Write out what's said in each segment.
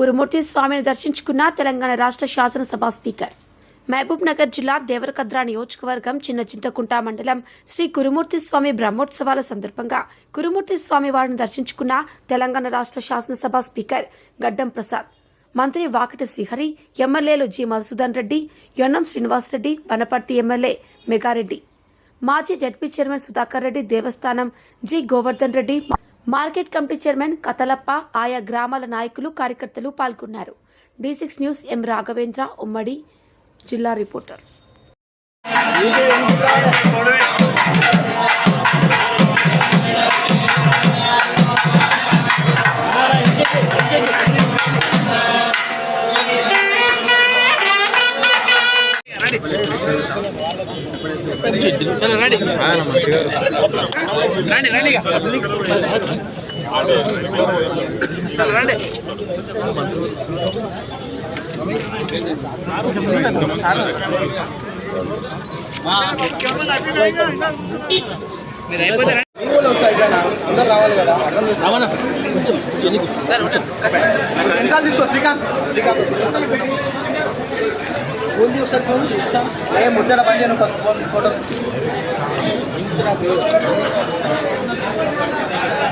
కురుమూర్తి స్వామిని దర్శించుకున్న తెలంగాణ రాష్ట్ర శాసనసభ స్పీకర్. మహబూబ్ నగర్ జిల్లా దేవరకద్ర నియోజకవర్గం చిన్న చింతకుంట మండలం శ్రీ కురుమూర్తి స్వామి బ్రహ్మోత్సవాల సందర్భంగా కురుమూర్తి స్వామి వారిని దర్శించుకున్న తెలంగాణ రాష్ట్ర శాసనసభ స్పీకర్ గడ్డం ప్రసాద్ మంత్రి వాకటి శ్రీహరి ఎమ్మెల్యేలు జి మధుసూదన్ రెడ్డి యొన్నం శ్రీనివాసరెడ్డి వనపర్తి ఎమ్మెల్యే మెగారెడ్డి మాజీ జడ్పీ చైర్మన్ సుధాకర్ రెడ్డి దేవస్థానం G Govardhan Reddy market committee chairman Kathalappa ఆయా గ్రామాల నాయకులు కార్యకర్తలు పాల్గొన్నారు. D six news M Raghavendra ఉమ్మడి జిల్లా రిపోర్టర్. రండి. రండి రండి. మీరు అయిపోతే. అందరు రావాలి కదా. అర్థం చేసుకో సార్ కొంచెం తీసుకో శ్రీకాంత్. శ్రీకాంత్. ఫోన్ ఒకసారి ఫోన్ ఇస్తా ఏ ముచ్చట పని చేయను ఫస్ట్ ఫోన్ ఫోటో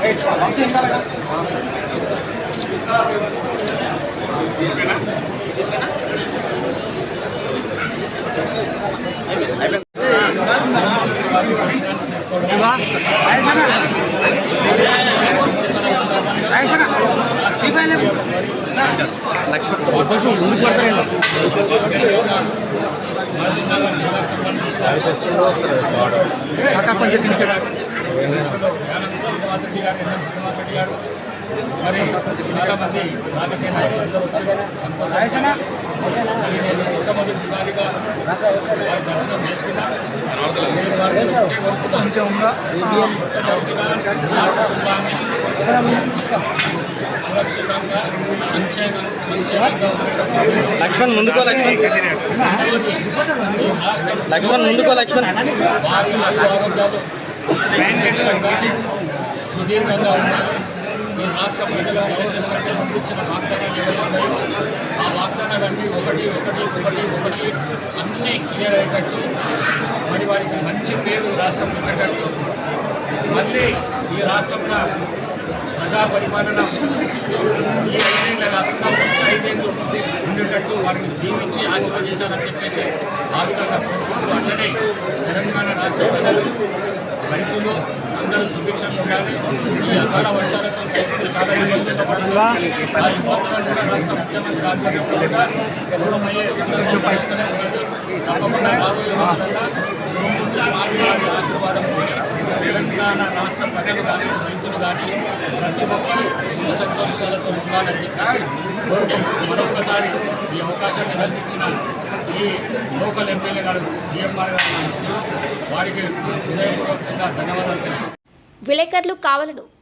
ఏ, వంశీ వెనకాల కదా. అక్క కొంచెం మరి చాలా మంది రాజకీయ నాయకులందరూ వచ్చారు సంతోషం మరి నేను మొట్టమొదటిసారిగా వారి దర్శనం చేసుకున్నా నేను వారిని కొంచెం సురక్షితంగా సంక్షేమ సంక్షేమంగా లక్ష్మణ్ ముందుకో లక్ష్మణ్. రాష్ట్రం లక్ష్మణ్ ముందుకో లక్ష్మణ్. సుదీర్ఘంగా ఉండాలి ఈ రాష్ట్ర ప్రజల ఎలక్షన్ కంటే ముందు వాగ్దానాలు ఏవైతే ఉన్నాయో ఆ వాగ్దానాలన్నీ ఒకటి ఒకటి ఒకటి ఒకటి అన్నీ క్లియర్ అయ్యేటట్టు మరి వారికి మంచి పేరు రాష్ట్రం వచ్చేటట్టు మళ్ళీ ఈ రాష్ట్రంలో ప్రజా ఈ ఐదేళ్ళ కాకుండా వచ్చే ఐదేళ్ళు ఉండేటట్టు వారిని దీవించి ఆశీర్వదించాలని చెప్పేసి ఆ విధంగా కోరుకుంటూ అట్లనే తెలంగాణ రాష్ట్ర ప్రజలు రైతులు అందరూ సుభిక్షంగా ఉండాలి. ఈ అకాల వర్షాలతో రైతులు చాలా ఇబ్బందులు పడుతున్నారు ఆ ఇబ్బందులను కూడా రాష్ట్ర ముఖ్యమంత్రి ఆధ్వర్యంలో కూడా దూరమయ్యే సందర్భం పరిస్థితూనే ఉన్నది. తప్పకుండా రాబోయే రోజులలో గురుమూర్తి స్వామి వారి ఆశీర్వాదంతో తెలంగాణ రాష్ట్ర ప్రజలు కానీ రైతులు కానీ ప్రతి ఒక్కరూ సుఖ సంతోషాలతో ఉండాలని చెప్పేసి కోరుకుంటూ మరొకసారి ఈ అవకాశాన్ని కల్పించిన ఈ లోకల్ ఎమ్మెల్యే గారు జిఎంఆర్ గారు వారికి హృదయపూర్వకంగా ధన్యవాదాలు విలేకరులు కావాలను